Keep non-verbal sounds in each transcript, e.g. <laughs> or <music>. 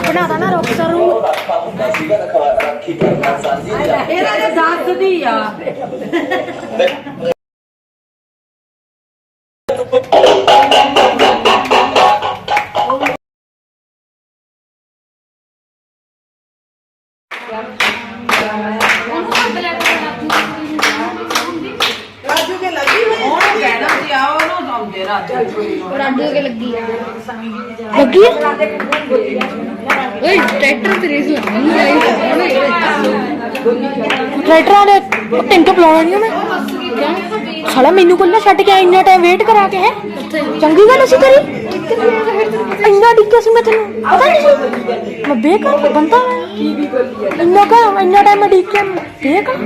ਬਣਾਦਾ ਨਾ ਰੋਕਸਰ ਨੂੰ ਇਹਦਾ ਤੇ ਦੱਸਦੀ ਆ। ਲੱਗੀ ਓਏ, ਟਰੈਕਟਰ ਤੇ ਰੇਸ ਲੱਗੀ ਟਰੈਕਟਰਾਂ ਦੇ ਟਿੰਕ ਪਲਾਉਣਾ ਨਹੀਂ ਮੈਂ ਸਾਲਾ, ਮੈਨੂੰ ਕੋਲ ਨਾ ਛੱਡ ਕੇ ਇੰਨਾ ਟਾਈਮ ਵੇਟ ਕਰਾ ਕੇ ਹੈ। ਚੰਗੀ ਗੱਲ ਅਸੀਂ ਕਰੀ ਇੰਨਾ ਡਿੱਗਿਆ ਸੀ ਮੈਂ ਤੈਨੂੰ। ਪਤਾ ਨਹੀਂ ਸੀ? ਮੈਂ ਬੇਕਾਰ ਬੰਦਾ ਇੰਨਾ ਕਾ, ਇੰਨਾ ਟਾਈਮ ਮੈਂ ਡਿੱਗ ਬੇਕਾਰ।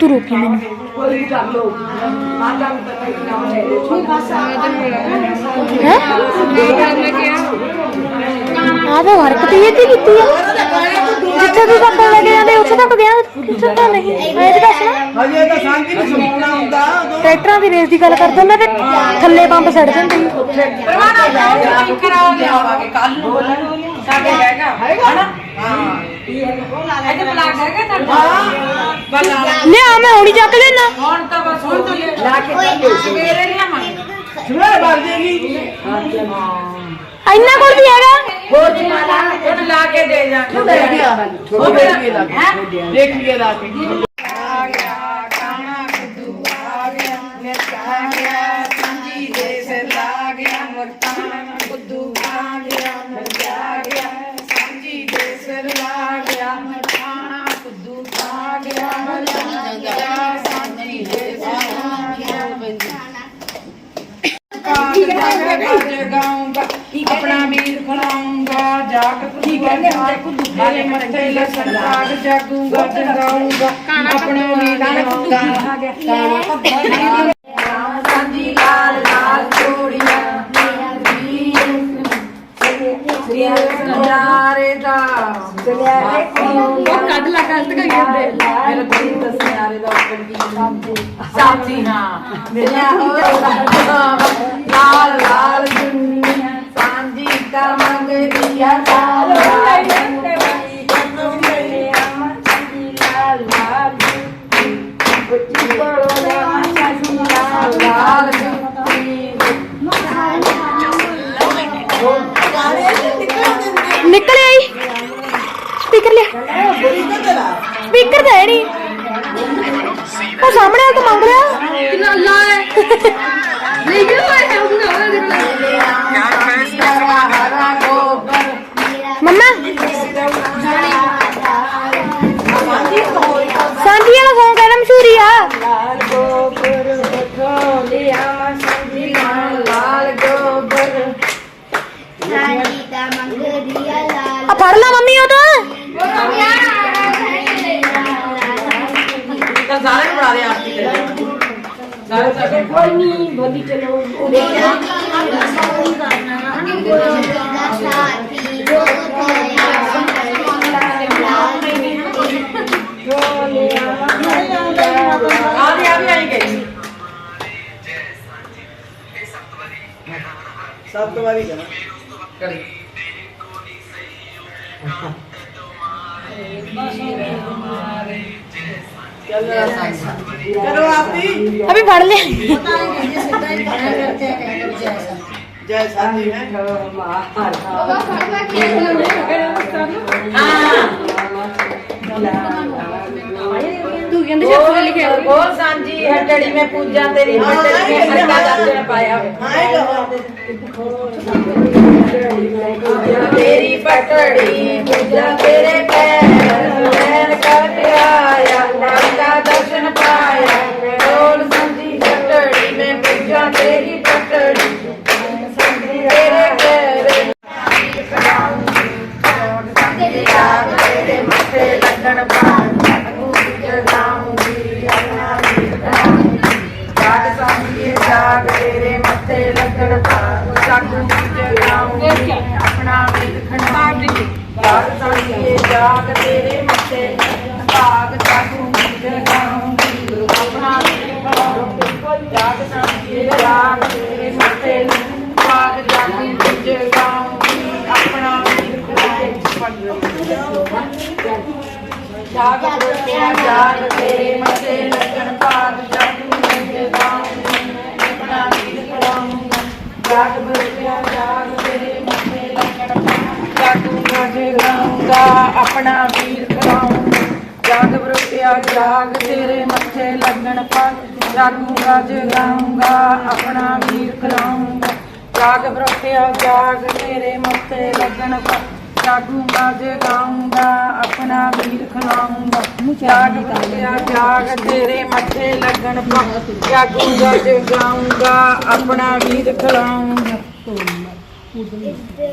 ਤੂੰ ਰੋਕੀ ਮੈਨੂੰ। ਹੈ ਆ ਤਾਂ ਹਰਕਤ ਹੀ ਇੱਥੇ ਕੀਤੀ ਆ ਜਿੱਥੇ ਤੂੰ ਕੱਪੜੇ ਲੈ ਕੇ ਜਾਂਦੇ ਉੱਥੇ ਤੱਕ ਗਿਆ ਕਿੱਥੇ ਤਾਂ ਨਹੀਂ ਮੈਂ ਇਹ ਦੱਸ ਨਾ ਹਜੇ ਤਾਂ ਸਾਂਝੀ ਨੂੰ ਸੁਣਾਉਣਾ ਹੁੰਦਾ ਟਰੈਕਟਰਾਂ ਦੀ ਰੇਸ ਦੀ ਗੱਲ ਕਰਦੇ ਹੁੰਦੇ ਤੇ ਥੱਲੇ ਪੰਪ ਸੜ ਜਾਂਦੇ ਸੀ। ਪਰਵਾਨਾ ਜਾਓ ਕਰਾ ਲਿਆਵਾਂਗੇ ਕੱਲ ਨੂੰ ਸਾਡੇ ਹੈਗਾ ਹੈਗਾ ਨਾ ਇੱਥੇ ਬਲਾਕ ਹੈਗਾ ਤੁਹਾਡਾ। ਬਲਾ ਲਿਆ ਮੈਂ ਹੁਣੀ ਚੱਕ ਲੈਣਾ ਹੁਣ ਤਾਂ ਬਸ ਹੁਣ ਤਾਂ ਲਾ ਕੇ ਸਵੇਰੇ ਲਿਆਵਾਂਗੇ। ਸਵੇਰੇ ਬਣ ਜੇਗੀ ਇੰਨਾ ਕੋਲ ਵੀ ਹੈਗਾ? ਹੋਰ ਜਮਾਲਾ ਹੁਣ ਲਾ ਕੇ ਦੇ ਜਾ। ਦੇਖ ਲਿਆ ਹੋ ਲਾ ਦੇਖ ਲਿਆ ਲਾ ਕੇ ਆ ਗਿਆ ਕਾਣਾ ਕੁੱਦੂ ਆ ਗਿਆ ਮਿਰਚ ਆ ਗਿਆ ਸੰਜੀ ਦੇ ਸਿਰ ਲਾ ਗਿਆ ਮਰਤਾਨਾ ਕੁੱਦੂ ਆ ਗਿਆ ਮਿਰਚ ਆ ਗਿਆ ਸੰਜੀ ਦੇ ਸਿਰ ਲਾ ਗਿਆ ਮਰਤਾਨਾ ਕੁੱਦੂ ਆ ਗਿਆ ਮਿਰਚ ਆ ਗਿਆ ਸੰਜੀ ਦੇ ਸਿਰ ਲਾ ਗਿਆ ਜਗਾਉਂਗਾ ਆਪਣਾ ਵੀਰ ਖਲਾਉਂਗਾ ਜਾਗ ਕੀ ਕਹਿੰਦੇ ਹੁੰਦੇ ਕੁੱਦੂ ਵਾਲੇ ਮੱਥੇ ਲਸਣ ਸਾਗ ਜਾਗੂਗਾ ਜਗਾਉਂਗਾ ਆਪਣਾ ਵੀਰ ਖਲਾਉਂਗਾ ਸੰਜੀ ਲਾਲ ਲਾਲ ਜੋੜੀਆਂ ਸਿਆਰੇ ਦਾ। ਉਹ ਕੱਢ ਲਾ ਕੱਢ ਕੇ ਕਹਿੰਦੇ। ਮੇਰਾ ਦਿਲ ਤਾਂ ਸਿਆਰੇ ਦਾ ਉੱਪਰ ਕੀ ਸਾਥੀ ਹਾਂ। ਮੇਰਾ ਲਾਲ ਲਾਲ ਦੁਨੀਆ ਆ ਲਾਲ ਲਾਲ ਲਾਲ ਨਿਕਲ ਆਈ। ਸਪੀਕਰ ਲਿਆ। ਸਪੀਕਰ ਤਾਂ ਹੈ ਨਹੀਂ। ਉਹ ਸਾਹਮਣੇ ਆ ਕੇ ਮੰਗ ਰਿਹਾ। ਕਿੰਨਾ ਲਾ ਹੈ। <laughs> ਆ ਫੜ ਲਾ ਮੰਮੀ ਉਹ ਤਾਂ ਤਾਂ ਸਾਰੇ ਨੂੰ ਬਣਾ ਦੇ ਆਰਤੀ ਕਰੇ ਸਾਰੇ ਸਾਡੇ ਕੋਈ ਨਹੀਂ ਬੋਲੀ ਚਲੋ ਆ ਵੀ ਆ ਵੀ ਆਈ ਗਈ ਸੱਤ ਵਾਰੀ ਕਰਾਂ ਕਰੀ ਚੱਲ ਕਰੋ ਤੇਰੇ ਮੱਥੇ ਲੱਗਣ ਪਾਣ ਜਗਾਉਂਗੀ ਜਾਗ ਸਾਂਝੀਏ ਜਾਗ ਤੇਰੇ ਮੱਥੇ ਲੱਗਣ ਪਾਣ ਜਾਗੂਗੀ ਜਗਾਉਂਗੀ ਆਪਣਾ ਵੇਖਣ ਜਾਗ ਸਾਂਝੀਏ ਜਾਗ ਤੇਰੇ ਮੱਥੇ ਭਾਗ ਜਾਗੂਗੀ ਜਾਗ ਬੁੱਤਿਆ ਜਾਗ ਤੇਰੇ ਮੱਥੇ ਲੱਗਣ ਭਾਗ, ਜਗ ਮੇਰੇ ਬਾਣ ਆਪਣਾ ਵੀਰ ਕਰਾਉਂਗਾ ਜਾਗ ਬੁੱਤਿਆ ਜਾਗ ਤੇਰੇ ਮੱਥੇ ਲੱਗਣ ਭਾਗ, ਜਗ ਮੇਰੇ ਲਾਉਂਗਾ ਆਪਣਾ ਵੀਰ ਕਰਾਉਂਗਾ ਜਾਗ ਬੁੱਤਿਆ ਜਾਗ ਤੇਰੇ ਮੱਥੇ ਲੱਗਣ ਭਾਗ ਜਾਗੂਗਾ ਜਗਾਉਂਗਾ ਆਪਣਾ ਵੀਰ ਕਰਾਉਂਗਾ ਜਾਗ ਬੁੱਤਿਆ ਜਾਗ ਤੇਰੇ ਮੱਥੇ ਲੱਗਣ ਭਾਗ ਜਾਗੂਗਾ ਜਗਾਉਂਗਾ ਆਪਣਾ ਵੀਰ ਖਲਾਉਂਗਾ ਜਾਗ ਬਰੋਟਿਆ ਜਾਗ ਤੇਰੇ ਮੱਥੇ ਲੱਗਣ ਪਰ ਜਾਗੂਗਾ ਜਗਾਉਂਗਾ ਆਪਣਾ ਵੀਰ ਖਲਾਉਂਗਾ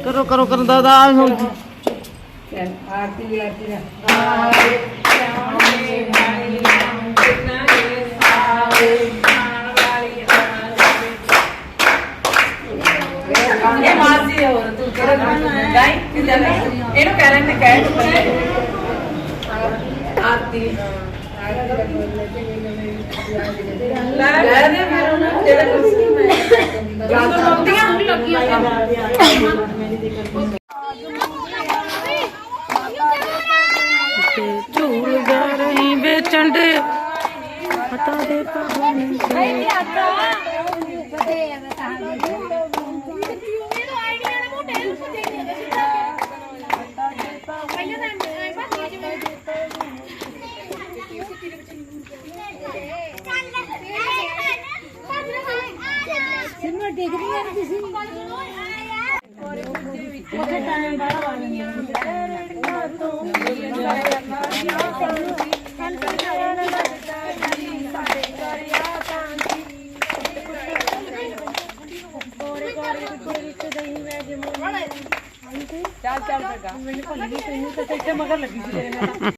ਕਰੋ ਕਰੋ ਕਰੋ ਦਾਦਾ ਹੁਣ ਆਰਤੀ ਆਰਤੀ ਆਏ ਸ਼ਾਮੇ ਹਾਈ ਕਿਤਨਾ ਇਹ ਆਏ ਖਾਣ ਵਾਲੀ ਆਏ ਇਹ ਮਾਸੀ ਹੋਰ ਤੂੰ ਕਿਹੜਾ ਗਾਈ ਕਿਦਾਂ ਇਹਨੂੰ ਕਹਿਣ ਤੇ ਕਹਿ ਆਰਤੀ ਲੈ ਦੇ ਫਿਰ ਉਹਨੂੰ ਜਿਹੜਾ ਕੁਝ ਮੈਂ ਗੱਲ ਲੱਗਾ ਮੈਨੂੰ ਭੁੱਲ ਗਈ ਤੈਨੂੰ ਤਾਂ ਇੱਥੇ ਮਗਰ ਲੱਗੀ ਸੀ ਤੇਰੇ ਨਾਲ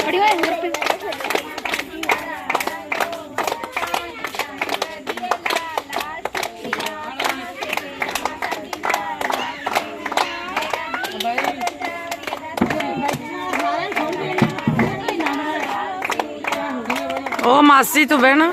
ਖੜੀ ਹੋਏ ਹੋਰ ਤੇ ਉਹ ਮਾਸੀ ਤੂੰ ਬਹਿਣਾ।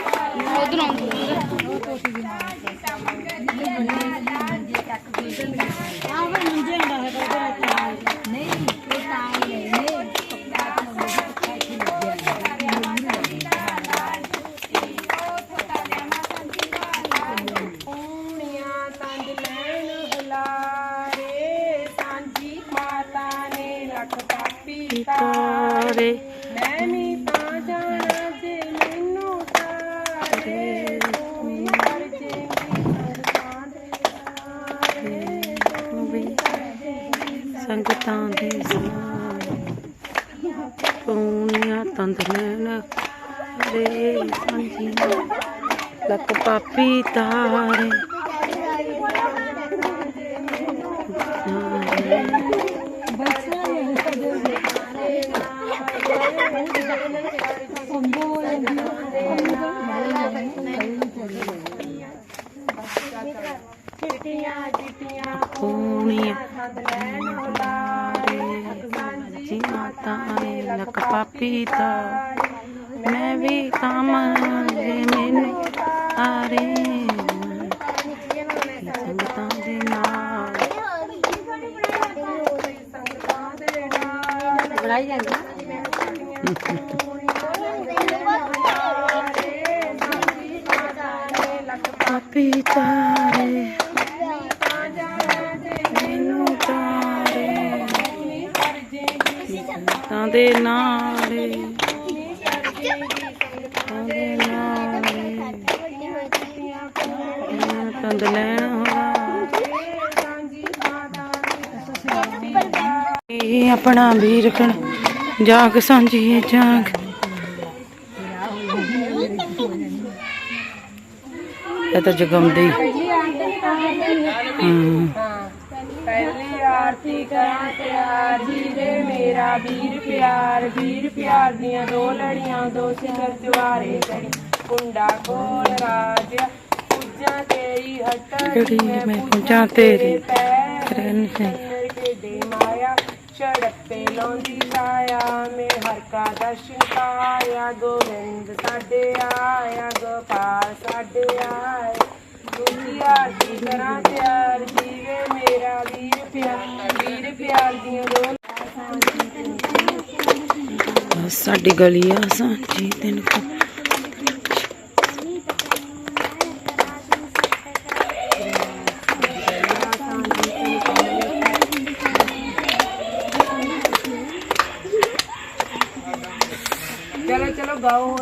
ਰੱਖ ਪਾਪੀ ਤਾਰੇ। ਮੈਂ ਵੀ ਤਾਂ ਜਾਣਾ ਜੇ ਮੈਨੂੰ ਤਾਰੇ। ਤੂੰ ਵੀ ਕਰ ਜੇਂਗੀ ਸੰਗਤਾਂ ਦੇ ਤੂੰ ਵੀ ਕਰ ਜੇਂਗੀ ਸੰਗਤਾਂ ਦੇ ਪੂਨੀਆਂ ਤੰਦ ਲੈਣ ਰੇ ਸਾਂਝੀ ਲੱਕ ਪਾਪੀ ਤਾਰੇ। ਚਿੱਟੀਆਂ ਚਿੱਟੀਆਂ ਪੂਨੀਆਂ ਜੀ ਮਾਤਾ ਨੇ ਲੱਕ ਪਾਪੀ ਤਾਰੇ ਮੈਂ ਵੀ ਕੰਮ ਦੇ ਮੈਨੂੰ ਆਰੇ ਸੰਗਤਾਂ ਦੇ ਨਾਲ ਬਣਾਈ ਜਾਂਦੀ। ਪਾਪੀ ਤਾਰੇ, ਮੈਨੂੰ ਤਾਰੇ। ਸੰਗਤਾਂ ਦੇ ਨਾਲੇ ਸੰਗਤਾਂ ਦੇ ਨਾਲੇ। ਤੰਦ ਲੈਣ ਹੋਣਾ। ਇਹ ਆਪਣਾ ਵੀ ਰੱਖਣ ਜਾਗ ਸਾਂਝੀ ਜਾਗ। ਇਹ ਤਾਂ ਜਗਮਦੀ। ਪਹਿਲੀ ਆਰਤੀ ਕਰਾਂ ਪਿਆਰ ਜੀ ਦੇ ਮੇਰਾ ਵੀਰ ਪਿਆਰ ਵੀਰ ਪਿਆਰ ਦੀਆਂ ਦੋ ਲੜੀਆਂ ਦੋ ਸਿਖਰ ਜਵਾਰੇ ਕੁੰਡਾ ਕੋਲ ਰਾਜ ਪੁੱਜਾਂ ਤੇਰੀ ਹੱਟ ਜਿਹੜੀ ਮੈਂ ਪੁੱਜਾਂ ਤੇਰੇ ਰਹਿਣ ਹੈ ਦੇ ਮਾਇਆ ਛੜਪੇ ਲਾਉਂਦੀ ਸਾਇਆ ਮੇ ਹਰ ਕਾ ਦਰਸ਼ਨ ਪਾਇਆ ਗੋਵਿੰਦ ਸਾਡੇ ਆਇਆ, ਗੋਪਾਲ ਸਾਡੇ ਆਇਆ ਦੂਜੀ ਆਰਤੀ ਕਰਾਂ ਪਿਆਰ ਜੀਵੇ ਮੇਰਾ ਵੀਰ ਪਿਆਰ ਵੀਰ ਪਿਆਰ ਦੀਆਂ ਦੋ ਸਾਡੀ ਗਲੀ ਆ ਸਾਂਝੀ, ਤੈਨੂੰ ਕੋ